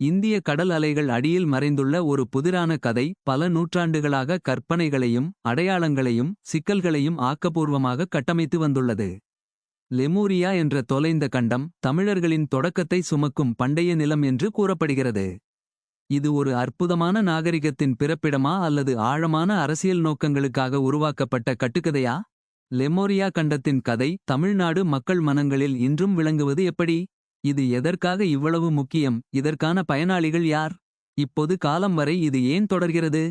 இந்திய கடல் அலைகள் அடியில் மறைந்துள்ள ஒரு புதிரான கதை பல நூற்றாண்டுகளாக கற்பனைகளையும் அடையாளங்களையும் சிக்கல்களையும் ஆக்கப்பூர்வமாக கட்டமைத்து வந்துள்ளது. லெமூரியா என்ற தொலைந்த கண்டம் தமிழர்களின் தொடக்கத்தை சுமக்கும் பண்டைய நிலம் என்று கூறப்படுகிறது. இது ஒரு அற்புதமான நாகரிகத்தின் பிறப்பிடமா அல்லது ஆழமான அரசியல் நோக்கங்களுக்காக உருவாக்கப்பட்ட கட்டுக்கதையா? லெமோரியா கண்டத்தின் கதை தமிழ்நாடு மக்கள் மனங்களில் இன்றும் விளங்குவது எப்படி? இது எதற்காக இவ்வளவு முக்கியம்? இதற்கான பயனாளிகள் யார்? இப்போது காலம் வரை இது ஏன் தொடர்கிறது?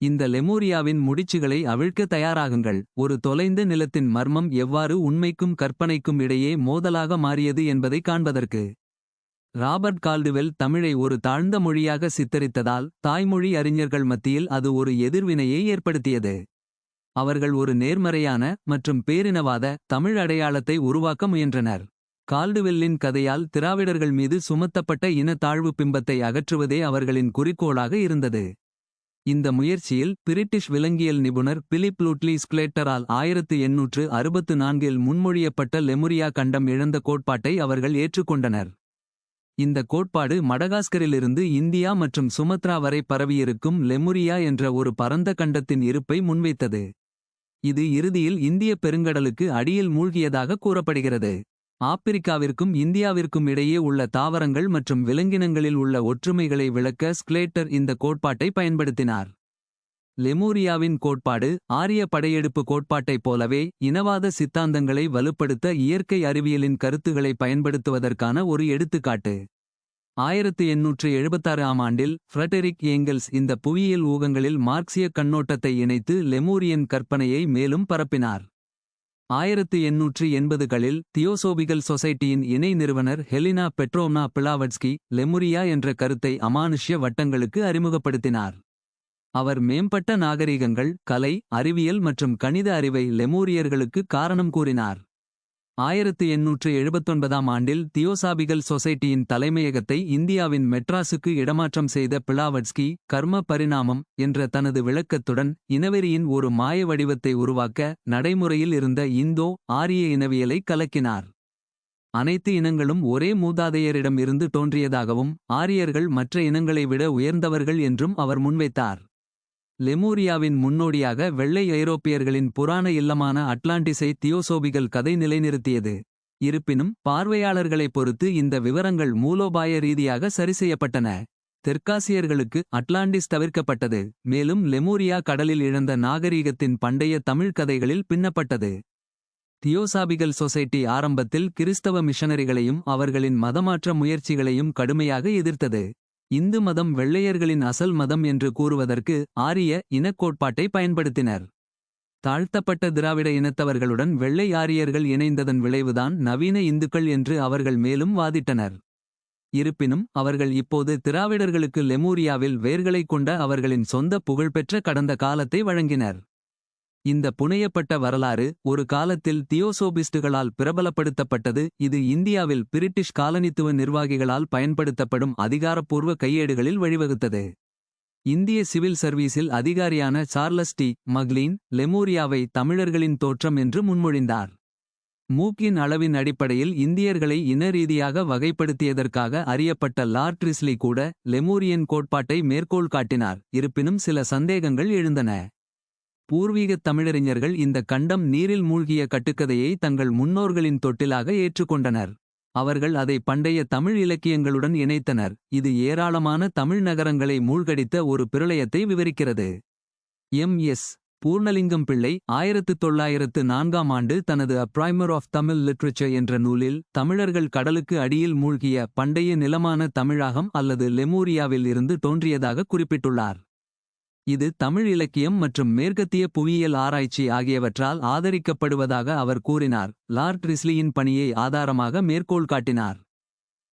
இந்த லெமூரியாவின் முடிச்சுகளை அவிழ்க்க தயாராகுங்கள். ஒரு தொலைந்த நிலத்தின் மர்மம் எவ்வாறு உண்மைக்கும் கற்பனைக்கும் இடையே மோதலாக மாறியது என்பதை காண்பதற்கு. ராபர்ட் கால்டுவெல் தமிழை ஒரு தாழ்ந்த மொழியாக சித்தரித்ததால் தாய்மொழி அறிஞர்கள் மத்தியில் அது ஒரு எதிர்வினையை ஏற்படுத்தியது. அவர்கள் ஒரு நேர்மறையான மற்றும் பேரினவாத தமிழ் அடையாளத்தை உருவாக்க முயன்றனர். கால்டுவெல்லின் கதையால் திராவிடர்கள் மீது சுமத்தப்பட்ட இன பிம்பத்தை அகற்றுவதே அவர்களின் குறிக்கோளாக இருந்தது. இந்த முயற்சியில் பிரிட்டிஷ் விலங்கியல் நிபுணர் பிலிப் லூட்லி ஸ்க்லேட்டரால் ஆயிரத்து எண்ணூற்று அறுபத்து நான்கில் முன்மொழியப்பட்ட லெமுரியா கண்டம் இழந்த கோட்பாட்டை அவர்கள் ஏற்றுக்கொண்டனர். இந்த கோட்பாடு மடகாஸ்கரிலிருந்து இந்தியா மற்றும் சுமத்ரா வரை பரவியிருக்கும் லெமுரியா என்ற ஒரு பரந்த கண்டத்தின் இருப்பை முன்வைத்தது. இது இறுதியில் இந்திய பெருங்கடலுக்கு அடியில் மூழ்கியதாக கூறப்படுகிறது. ஆப்பிரிக்காவிற்கும் இந்தியாவிற்கும் இடையே உள்ள தாவரங்கள் மற்றும் விலங்கினங்களில் உள்ள ஒற்றுமைகளை விளக்க ஸ்க்லேட்டர் இந்த கோட்பாட்டை பயன்படுத்தினார். லெமூரியாவின் கோட்பாடு ஆரிய படையெடுப்பு கோட்பாட்டைப் போலவே இனவாத சித்தாந்தங்களை வலுப்படுத்த இயற்கை அறிவியலின் கருத்துக்களை பயன்படுத்துவதற்கான ஒரு எடுத்துக்காட்டு. ஆயிரத்து எண்ணூற்று எழுபத்தாறு ஆம் ஆண்டில் ஃப்ரெடரிக் ஏங்கல்ஸ் இந்த புவியியல் ஊகங்களில் மார்க்சிய கண்ணோட்டத்தை இணைத்து லெமூரியன் கற்பனையை மேலும் பரப்பினார். ஆயிரத்து எண்ணூற்று எண்பதுகளில் தியோசோபிகல் சொசைட்டியின் இணை நிறுவனர் ஹெலினா பெட்ரோவ்னா பிளாவட்ஸ்கி லெமுரியா என்ற கருத்தை அமானுஷ்ய வட்டங்களுக்கு அறிமுகப்படுத்தினார். அவர் மேம்பட்ட நாகரிகங்கள் கலை அறிவியல் மற்றும் கணித அறிவை லெமூரியர்களுக்கு காரணம் கூறினார். ஆயிரத்து எண்ணூற்று எழுபத்தொன்பதாம் ஆண்டில் தியோசாபிகல் சொசைட்டியின் தலைமையகத்தை இந்தியாவின் மெட்ராஸுக்கு இடமாற்றம் செய்த பிளாவட்ஸ்கி கர்ம பரிணாமம் என்ற தனது விளக்கத்துடன் இனவெறியின் ஒரு மாய வடிவத்தை உருவாக்க நடைமுறையில் இருந்த இந்தோ ஆரிய இனவியலை கலக்கினார். அனைத்து இனங்களும் ஒரே மூதாதையரிடம் இருந்து தோன்றியதாகவும் ஆரியர்கள் மற்ற இனங்களை விட உயர்ந்தவர்கள் என்றும் அவர் முன்வைத்தார். லெமூரியாவின் முன்னோடியாக வெள்ளை ஐரோப்பியர்களின் புராண இல்லமான அட்லாண்டிஸை தியோசோபிகள் கதை நிலைநிறுத்தியது. இருப்பினும் பார்வையாளர்களைப் பொறுத்து இந்த விவரங்கள் மூலோபாய ரீதியாக சரி செய்யப்பட்டன தெற்காசியர்களுக்கு அட்லாண்டிஸ் தவிர்க்கப்பட்டது மேலும் லெமூரியா கடலில் இழந்த நாகரீகத்தின் பண்டைய தமிழ் கதைகளில் பின்னப்பட்டது. தியோசாபிகள் சொசைட்டி ஆரம்பத்தில் கிறிஸ்தவ மிஷனரிகளையும் அவர்களின் மதமாற்ற முயற்சிகளையும் கடுமையாக எதிர்த்தது. இந்து மதம் வெள்ளையர்களின் அசல் மதம் என்று கூறுவதற்கு ஆரிய இனக்கோட்பாட்டை பயன்படுத்தினர். தாழ்த்தப்பட்ட திராவிட இனத்தவர்களுடன் வெள்ளை ஆரியர்கள் இணைந்ததன் விளைவுதான் நவீன இந்துக்கள் என்று அவர்கள் மேலும் வாதிட்டனர். இருப்பினும் அவர்கள் இப்போது திராவிடர்களுக்கு லெமூரியாவில் வேர்களைக் கொண்ட அவர்களின் சொந்த புகழ்பெற்ற கடந்த காலத்தை வழங்கினர். இந்த புனையப்பட்ட வரலாறு ஒரு காலத்தில் தியோசோபிஸ்டுகளால் பிரபலப்படுத்தப்பட்டது. இது இந்தியாவில் பிரிட்டிஷ் காலனித்துவ நிர்வாகிகளால் பயன்படுத்தப்படும் அதிகாரப்பூர்வ கையேடுகளில் வழிவகுத்தது. இந்திய சிவில் சர்வீஸில் அதிகாரியான சார்லஸ் டி. மக்லீன் லெமூரியாவை தமிழர்களின் தோற்றம் என்று முன்மொழிந்தார். மூக்கின் அளவின் அடிப்படையில் இந்தியர்களை இன ரீதியாக வகைப்படுத்தியதற்காக அறியப்பட்ட லார்ட் ரிஸ்லி கூட லெமூரியன் கோட்பாட்டை மேற்கோள் காட்டினார். இருப்பினும் சில சந்தேகங்கள் எழுந்தன. பூர்வீகத் தமிழறிஞர்கள் இந்த கண்டம் நீரில் மூழ்கிய கட்டுக்கதையை தங்கள் முன்னோர்களின் தொட்டிலாக ஏற்றுக்கொண்டனர். அவர்கள் அதை பண்டைய தமிழ் இலக்கியங்களுடன் இணைத்தனர். இது ஏராளமான தமிழ் நகரங்களை மூழ்கடித்த ஒரு பிரளயத்தை விவரிக்கிறது. எம். எஸ். பூர்ணலிங்கம் பிள்ளை ஆயிரத்து தொள்ளாயிரத்து நான்காம் ஆண்டு தனது a primer of Tamil literature என்ற நூலில் தமிழர்கள் கடலுக்கு அடியில் மூழ்கிய பண்டைய நிலமான தமிழாகம் அல்லது லெமூரியாவில் இருந்து தோன்றியதாக குறிப்பிட்டுள்ளார். இது தமிழ் இலக்கியம் மற்றும் மேற்கத்திய புவியியல் ஆராய்ச்சி ஆகியவற்றால் ஆதரிக்கப்படுவதாக அவர் கூறினார். லார்ட் ரிஸ்லியின் பணியை ஆதாரமாக மேற்கோள் காட்டினார்.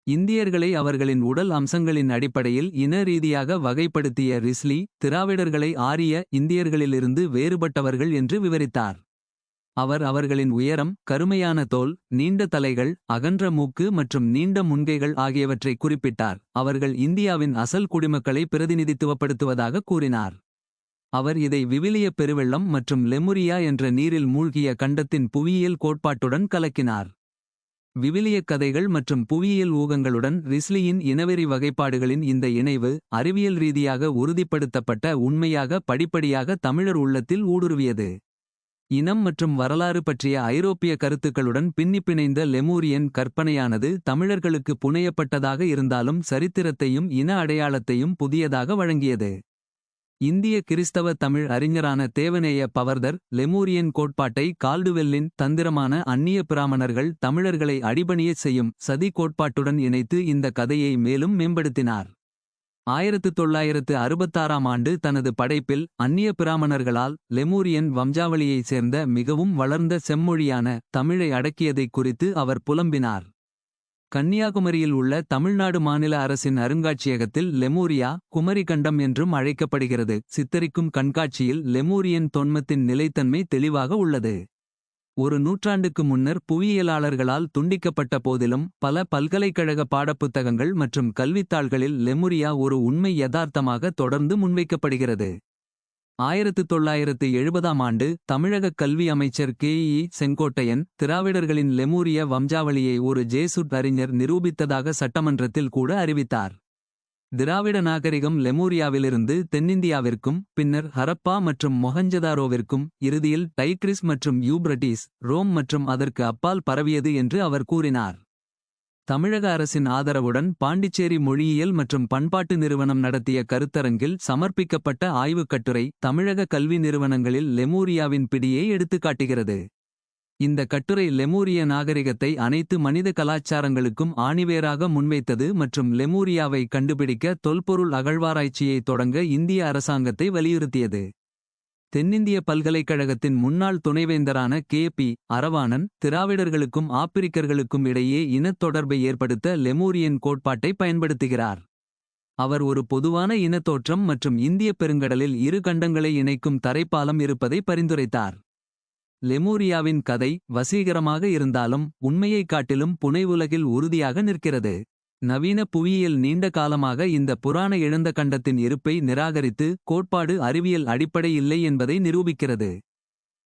இந்தியர்களை அவர்களின் உடல் அம்சங்களின் அடிப்படையில் இன ரீதியாக வகைப்படுத்திய ரிஸ்லி திராவிடர்களை ஆரிய இந்தியர்களிலிருந்து வேறுபட்டவர்கள் என்று விவரித்தார். அவர் அவர்களின் உயரம் கருமையான தோல் நீண்ட தலைகள் அகன்ற மூக்கு மற்றும் நீண்ட முன்கைகள் ஆகியவற்றை குறிப்பிட்டார். அவர்கள் இந்தியாவின் அசல் குடிமக்களை பிரதிநிதித்துவப்படுத்துவதாக கூறினார். அவர் இதை விவிலிய பெருவெள்ளம் மற்றும் லெமுரியா என்ற நீரில் மூழ்கிய கண்டத்தின் புவியியல் கோட்பாட்டுடன் கலக்கினார். விவிலியக் கதைகள் மற்றும் புவியியல் ஊகங்களுடன் ரிஸ்லியின் இனவெறி வகைப்பாடுகளின் இந்த இணைவு அறிவியல் ரீதியாக உறுதிப்படுத்தப்பட்ட உண்மையாக படிப்படியாக தமிழர் உள்ளத்தில் ஊடுருவியது. இனம் மற்றும் வரலாறு பற்றிய ஐரோப்பிய கருத்துக்களுடன் பின்னிப்பிணைந்த லெமூரியன் கற்பனையானது தமிழர்களுக்கு புனையப்பட்டதாக இருந்தாலும் சரித்திரத்தையும் இன அடையாளத்தையும் புதியதாக வழங்கியது. இந்திய கிறிஸ்தவ தமிழ் அறிஞரான தேவநேய பவர்தர் லெமூரியன் கோட்பாட்டை கால்டுவெல்லின் தந்திரமான அந்நிய பிராமணர்கள் தமிழர்களை அடிபணியச் செய்யும் சதி கோட்பாட்டுடன் இணைத்து இந்த கதையை மேலும் மேம்படுத்தினார். ஆயிரத்து தொள்ளாயிரத்து அறுபத்தாறாம் ஆண்டு தனது படைப்பில் அந்நிய பிராமணர்களால் லெமூரியன் வம்சாவளியைச் சேர்ந்த மிகவும் வளர்ந்த செம்மொழியான தமிழை அடக்கியதைக் குறித்து அவர் புலம்பினார். கன்னியாகுமரியில் உள்ள தமிழ்நாடு மாநில அரசின் அருங்காட்சியகத்தில் லெமூரியா குமரிகண்டம் என்றும் அழைக்கப்படுகிறது சித்தரிக்கும் கண்காட்சியில் லெமூரியன் தொன்மத்தின் நிலைத்தன்மை தெளிவாக உள்ளது. ஒரு நூற்றாண்டுக்கு முன்னர் புவியியலாளர்களால் துண்டிக்கப்பட்ட போதிலும் பல பல்கலைக்கழக பாடப்புத்தகங்கள் மற்றும் கல்வித்தாள்களில் லெமுரியா ஒரு உண்மை யதார்த்தமாக தொடர்ந்து முன்வைக்கப்படுகிறது. ஆயிரத்து தொள்ளாயிரத்து எழுபதாம் ஆண்டு தமிழகக் கல்வி அமைச்சர் கே இ செங்கோட்டையன் திராவிடர்களின் லெமூரிய வம்சாவளியை ஒரு ஜேசுட் அறிஞர் நிரூபித்ததாக சட்டமன்றத்தில் கூட அறிவித்தார். திராவிட நாகரிகம் லெமூரியாவிலிருந்து தென்னிந்தியாவிற்கும் பின்னர் ஹரப்பா மற்றும் மொஹஞ்சதாரோவிற்கும் இறுதியில் டைக்ரிஸ் மற்றும் யூப்ரட்டிஸ் ரோம் மற்றும் அதற்கு அப்பால் பரவியது என்று அவர் கூறினார். தமிழக அரசின் ஆதரவுடன் பாண்டிச்சேரி மொழியியல் மற்றும் பண்பாட்டு நிறுவனம் நடத்திய கருத்தரங்கில் சமர்ப்பிக்கப்பட்ட ஆய்வுக் கட்டுரை தமிழக கல்வி நிறுவனங்களில் லெமூரியாவின் பிடியை எடுத்துக்காட்டுகிறது. இந்த கட்டுரை லெமூரிய நாகரிகத்தை அனைத்து மனித கலாச்சாரங்களுக்கும் ஆணிவேராக முன்வைத்தது மற்றும் லெமூரியாவை கண்டுபிடிக்க தொல்பொருள் அகழ்வாராய்ச்சியை தொடங்க இந்திய அரசாங்கத்தை வலியுறுத்தியது. தென்னிந்திய பல்கலைக்கழகத்தின் முன்னாள் துணைவேந்தரான கே பி அரவாணன் திராவிடர்களுக்கும் ஆப்பிரிக்கர்களுக்கும் இடையே இனத் தொடர்பை ஏற்படுத்த லெமூரியன் கோட்பாட்டை பயன்படுத்துகிறார். அவர் ஒரு பொதுவான இனத்தோற்றம் மற்றும் இந்தியப் பெருங்கடலில் இரு கண்டங்களை இணைக்கும் தரைப்பாலம் இருப்பதை பரிந்துரைத்தார். லெமூரியாவின் கதை வசீகரமாக இருந்தாலும் உண்மையைக் காட்டிலும் புனைவுலகில் உறுதியாக நிற்கிறது. நவீன புவியியல் நீண்ட காலமாக இந்த புராண இழந்த கண்டத்தின் இருப்பை நிராகரித்து கோட்பாடு அறிவியல் அடிப்படை இல்லை என்பதை நிரூபிக்கிறது.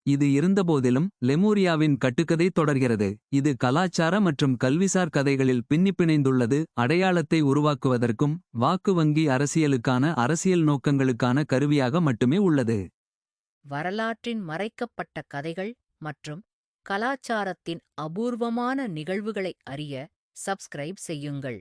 இது இருந்தபோதிலும் லெமூரியாவின் கட்டுக்கதை தொடர்கிறது இது கலாச்சார மற்றும் கல்விசார் கதைகளில் பின்னிப்பிணைந்துள்ளது அடையாளத்தை உருவாக்குவதற்கும் வாக்கு வங்கி அரசியலுக்கான அரசியல் நோக்கங்களுக்கான கருவியாக மட்டுமே உள்ளது. வரலாற்றின் மறைக்கப்பட்ட கதைகள் மற்றும் கலாச்சாரத்தின் அபூர்வமான நிகழ்வுகளை அறிய சப்ஸ்கிரைப் செய்யுங்கள்.